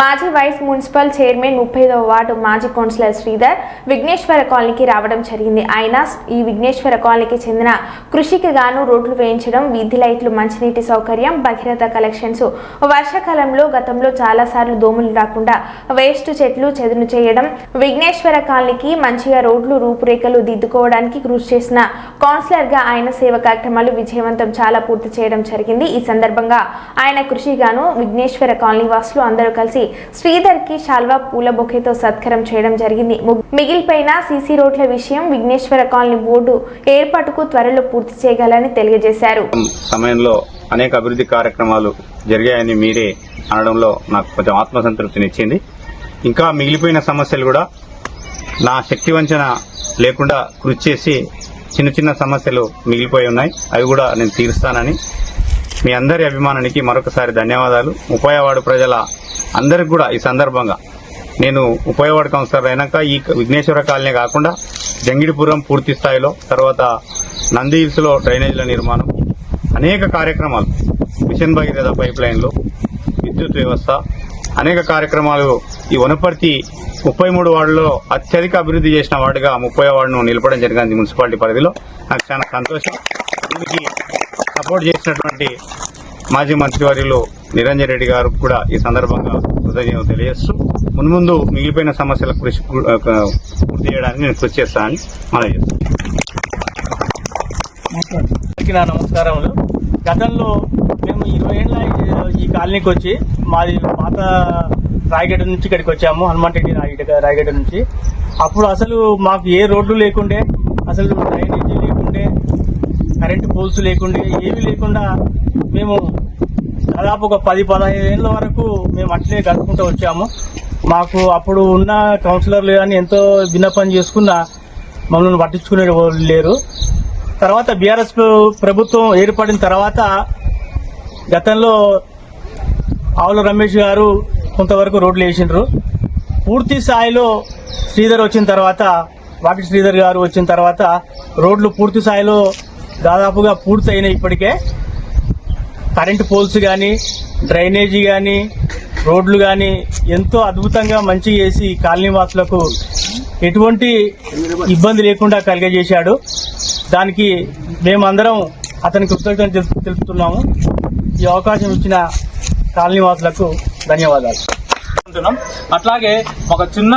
మాజీ vice municipal chairman ముప్పైదవ ward మాజీ కౌన్సిలర్ శ్రీధర్ విఘ్నేశ్వర కాలనీకి రావడం జరిగింది. ఆయన ఈ విఘ్నేశ్వర కాలనీకి చెందిన కృషికి గాను రోడ్లు వేయించడం వీధి లైట్లు మంచినీటి సౌకర్యం భగీరథ కలెక్షన్స్ వర్షాకాలంలో గతంలో చాలా సార్లు దోమలు రాకుండా వేస్ట్ చెట్లు చెదును చేయడం విఘ్నేశ్వర కాలనీకి మంచిగా రోడ్లు రూపురేఖలు దిద్దుకోవడానికి కృషి చేసిన కౌన్సిలర్గా ఆయన సేవ కార్యక్రమాలు విజయవంతం చాలా పూర్తి చేయడం జరిగింది. ఈ సందర్భంగా ఆయన కృషిగాను విఘ్నేశ్వర కాలనీ వాసులు అందరూ కలిసి శ్రీధర్కి శాల్వా పూల బొకేతో సత్కరం చేయడం జరిగింది. మిగిలిపోయిన సీసీ రోడ్ల విషయం విఘ్నేశ్వర కాలనీ బోర్డు ఏర్పాటుకు త్వరలో పూర్తి చేయగలని తెలియజేశారు. సమయంలో అనేక అభివృద్ధి కార్యక్రమాలు జరిగాయని మీరే అనడంలో నాకు కొంచెం ఆత్మసంతృప్తినిచ్చింది ఇంకా మిగిలిపోయిన సమస్యలు కూడా నా శక్తి వంచన లేకుండా కృషి చేసి చిన్న చిన్న సమస్యలు మిగిలిపోయి ఉన్నాయి. అవి కూడా నేను తీరుస్తానని మీ అందరి అభిమానానికి మరొకసారి ధన్యవాదాలు. ఉపాయవాడు ప్రజల అందరికి కూడా ఈ సందర్భంగా నేను ఉపయోగవాడు కౌన్సిలర్ అయినాక ఈ విఘ్నేశ్వర కాలనీ కాకుండా జంగిడిపురం పూర్తి స్థాయిలో తర్వాత నంది హిల్స్లో డ్రైనేజీల నిర్మాణం అనేక కార్యక్రమాలు మిషన్ భగీరథ పైప్ లైన్లు విద్యుత్ వ్యవస్థ అనేక కార్యక్రమాలు ఈ వనపర్తి ముప్పై మూడు వార్డులో అత్యధిక అభివృద్ధి చేసిన వార్డుగా ముప్పై వార్డును నిలపడం జరిగింది మున్సిపాలిటీ పరిధిలో. నాకు చాలా సంతోషం. దీనికి సపోర్ట్ చేసినటువంటి మాజీ మంత్రివర్యులు నిరంజన్ రెడ్డి గారు కూడా ఈ సందర్భంగా కృతజ్ఞతలు తెలియజేస్తూ మున్ముందు మిగిలిపోయిన సమస్యల కృషి పూర్తి చేయడానికి నేను కృషి చేస్తానని మనం చేస్తాను నా నమస్కారములు. గతంలో మేము ఇరవై ఏళ్ళ ఈ- కాలనీకి వచ్చి మాది పాత రాయగడ్డ నుంచి ఇక్కడికి వచ్చాము హనుమాన్ రెడ్డి రాయగడ్డ రాయగడ్డ నుంచి. అప్పుడు అసలు మాకు ఏ రోడ్లు లేకుండే అసలు డ్రైనేజీ లేకుండే కరెంటు పోల్స్ లేకుండే ఏవి లేకుండా మేము దాదాపు ఒక పది పదహైదు ఏళ్ళ వరకు మేము అట్లే గడుపుకుంటూ వచ్చాము. మాకు అప్పుడు ఉన్న కౌన్సిలర్లు కానీ ఎంతో విన్నపం చేసుకున్నా మమ్మల్ని పట్టించుకునే వాళ్ళు లేరు. తర్వాత బీఆర్ఎస్ ప్రభుత్వం ఏర్పడిన తర్వాత గతంలో ఆవుల రమేష్ గారు కొంతవరకు రోడ్లు వేసిండ్రు. పూర్తి స్థాయిలో శ్రీధర్ వచ్చిన తర్వాత వాటి శ్రీధర్ గారు వచ్చిన తర్వాత రోడ్లు పూర్తి స్థాయిలో దాదాపుగా పూర్తి అయినాయి ఇప్పటికే. కరెంటు పోల్స్ కానీ డ్రైనేజీ కానీ రోడ్లు కానీ ఎంతో అద్భుతంగా మంచి చేసి కాలనీ వాసులకు ఎటువంటి ఇబ్బంది లేకుండా కలిగజేశాడు. దానికి మేమందరం అతని కృతజ్ఞత తెలుపు- తెలుపుతున్నాము. ఈ అవకాశం ఇచ్చిన కాలనీ వాసులకు ధన్యవాదాలు. అట్లాగే ఒక చిన్న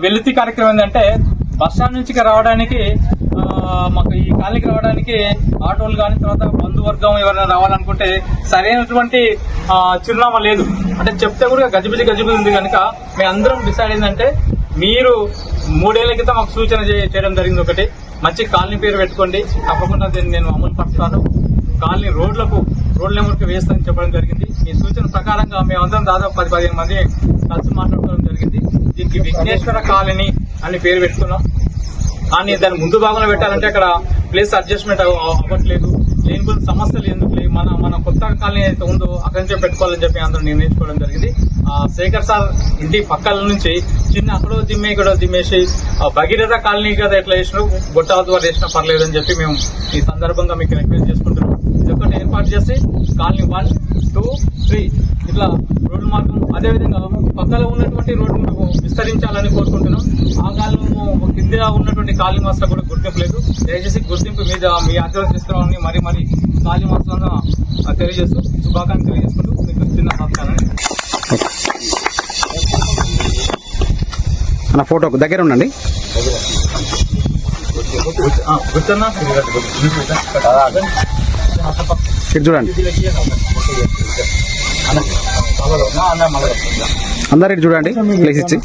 వెలితి కార్యక్రమం ఏంటంటే బస్ స్టాండ్ నుంచి రావడానికి మాకు ఈ కాలనీకి రావడానికి ఆటోలు కానీ తర్వాత బంధువర్గం ఎవరైనా రావాలనుకుంటే సరైనటువంటి చిరునామా లేదు. అంటే చెప్తే కూడా గజిబిజి గజిబిజి ఉంది కనుక మేము అందరం డిసైడ్ ఏంటంటే మీరు మూడేళ్ళ క్రితం మాకు సూచన చేయడం జరిగింది ఒకటి. మంచి కాలనీ పేరు పెట్టుకోండి. తప్పకుండా దీన్ని నేను అమలు పరుస్తాను. కాలనీ రోడ్లకు రోడ్ల నెంబర్కి వేస్తానని చెప్పడం జరిగింది. మీ సూచన ప్రకారంగా మేమందరం దాదాపు పది పదిహేను మంది కలిసి మాట్లాడుకోవడం జరిగింది. దీనికి విఘ్నేశ్వర కాలనీ అని పేరు పెట్టుకున్నాం. కానీ దాని ముందు భాగంలో పెట్టాలంటే అక్కడ ప్లేస్ అడ్జస్ట్మెంట్ అవ్వట్లేదు. లేని కొన్ని సమస్యలు ఎందుకు లేవు? మన మన కొత్త కాలనీ అయితే ఉందో అక్కడి నుంచే పెట్టుకోవాలని చెప్పి అందరూ నిర్ణయించుకోవడం జరిగింది. ఆ శేఖర్ సార్ ఇంటి పక్కల నుంచి చిన్న అక్కడో దిమ్మే ఇక్కడ దిమ్మేసి భగీరథ కాలనీ కదా ఎట్లా వేసినా గొట్టాల ద్వారా వేసినా పర్లేదు అని చెప్పి మేము ఈ సందర్భంగా మీకు రిక్వెస్ట్ చేసుకుంటున్నాం. ఇది ఒకటి ఏర్పాటు చేసి కాలనీ వన్ టూ త్రీ ఇట్లా రోడ్డు మార్గం అదేవిధంగా పక్కన ఉన్నటువంటి రోడ్డు విస్తరించాలని కోరుకుంటున్నాం. ఆ కాలము కింద ఉన్నటువంటి కాలనీ మాస్టర్ కూడా గుర్తింపు లేదు దయచేసి గుర్తింపు మీద మీ ఆధ్వర్యం తీసుకురావాలని మరి మరి కాలనీ మాస్టర్లను తెలియజేస్తూ శుభాకాంక్షలు తెలియజేసుకుంటూ మీకు చిన్న సత్కారాన్ని నా ఫోటోకు దగ్గర ఉండండి. చూడండి. అందరు ఇటు చూడండి ప్లేస్ ఇచ్చి.